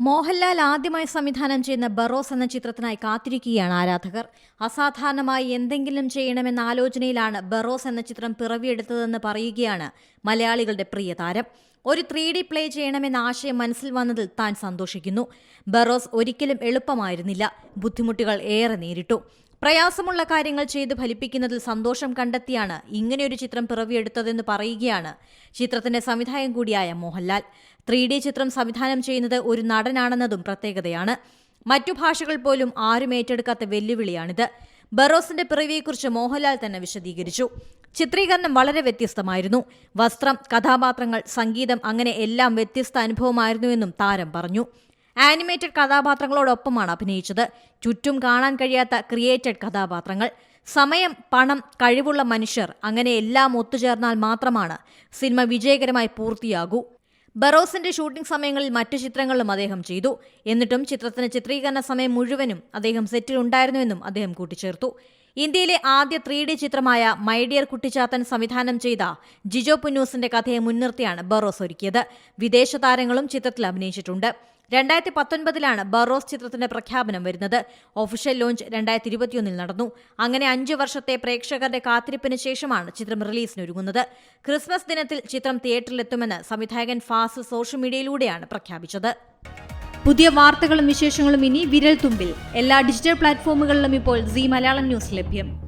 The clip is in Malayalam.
മോഹൻലാൽ ആദ്യമായി സംവിധാനം ചെയ്യുന്ന ബറോസ് എന്ന ചിത്രത്തിനായി കാത്തിരിക്കുകയാണ് ആരാധകർ. അസാധാരണമായി എന്തെങ്കിലും ചെയ്യണമെന്ന ആലോചനയിലാണ് ബറോസ് എന്ന ചിത്രം പിറവിയെടുത്തതെന്ന് പറയുകയാണ് മലയാളികളുടെ പ്രിയ താരം. ഒരു ത്രീ ഡി പ്ലേ ചെയ്യണമെന്ന ആശയം മനസ്സിൽ വന്നതിൽ താൻ സന്തോഷിക്കുന്നു. ബറോസ് ഒരിക്കലും എളുപ്പമായിരുന്നില്ല. ബുദ്ധിമുട്ടുകൾ ഏറെ നേരിട്ടു. പ്രയാസമുള്ള കാര്യങ്ങൾ ചെയ്ത് ഫലിപ്പിക്കുന്നതിൽ സന്തോഷം കണ്ടെത്തിയാണ് ഇങ്ങനെയൊരു ചിത്രം പിറവിയെടുത്തതെന്ന് പറയുകയാണ് ചിത്രത്തിന്റെ സംവിധായകൻ കൂടിയായ മോഹൻലാൽ. ത്രീ ഡി ചിത്രം സംവിധാനം ചെയ്യുന്നത് ഒരു നടനാണെന്നതും പ്രത്യേകതയാണ്. മറ്റു ഭാഷകൾ പോലും ആരും ഏറ്റെടുക്കാത്ത വെല്ലുവിളിയാണിത്. ബറോസിന്റെ പിറവിയെക്കുറിച്ച് മോഹൻലാൽ തന്നെ വിശദീകരിച്ചു. ചിത്രീകരണം വളരെ വ്യത്യസ്തമായിരുന്നു. വസ്ത്രം കഥാപാത്രങ്ങൾ സംഗീതം അങ്ങനെ എല്ലാം വ്യത്യസ്ത അനുഭവമായിരുന്നുവെന്നും താരം പറഞ്ഞു. ആനിമേറ്റഡ് കഥാപാത്രങ്ങളോടൊപ്പമാണ് അഭിനയിച്ചത്. ചുറ്റും കാണാൻ കഴിയാത്ത ക്രിയേറ്റഡ് കഥാപാത്രങ്ങൾ. സമയം പണം കഴിവുള്ള മനുഷ്യർ അങ്ങനെ എല്ലാം ഒത്തുചേർന്നാൽ മാത്രമാണ് സിനിമ വിജയകരമായി പൂർത്തിയാകൂ. ബറോസിന്റെ ഷൂട്ടിംഗ് സമയങ്ങളിൽ മറ്റു ചിത്രങ്ങളിലും അദ്ദേഹം ചെയ്തു. എന്നിട്ടും ചിത്രത്തിന് ചിത്രീകരണ സമയം മുഴുവനും അദ്ദേഹം സെറ്റിൽ ഉണ്ടായിരുന്നുവെന്നും അദ്ദേഹം കൂട്ടിച്ചേർത്തു. ഇന്ത്യയിലെ ആദ്യ ത്രീ ഡി ചിത്രമായ മൈഡിയർ കുട്ടിച്ചാത്തൻ സംവിധാനം ചെയ്ത ജിജോ പുന്നൂസിന്റെ കഥയെ മുൻനിർത്തിയാണ് ബറോസ് ഒരുക്കിയത്. വിദേശ താരങ്ങളും ചിത്രത്തിൽ അഭിനയിച്ചിട്ടുണ്ട്. രണ്ടായിരത്തി പത്തൊൻപതിലാണ് ബറോസ് ചിത്രത്തിന്റെ പ്രഖ്യാപനം വരുന്നത്. ഒഫീഷ്യൽ ലോഞ്ച് രണ്ടായിരത്തി ഇരുപത്തിയൊന്നിൽ നടന്നു. അങ്ങനെ അഞ്ചു വർഷത്തെ പ്രേക്ഷകരുടെ കാത്തിരിപ്പിന് ശേഷമാണ് ചിത്രം റിലീസിനൊരുങ്ങുന്നത്. ക്രിസ്മസ് ദിനത്തിൽ ചിത്രം തിയേറ്ററിലെത്തുമെന്ന് സംവിധായകൻ ഫാസ് സോഷ്യൽ മീഡിയയിലൂടെയാണ് പ്രഖ്യാപിച്ചത്. പുതിയ വാർത്തകളും വിശേഷങ്ങളും ഇനി വിരൽ തുമ്പിൽ എല്ലാ ഡിജിറ്റൽ പ്ലാറ്റ്ഫോമുകളിലും ഇപ്പോൾ സി മലയാളം ന്യൂസ് ലഭ്യം.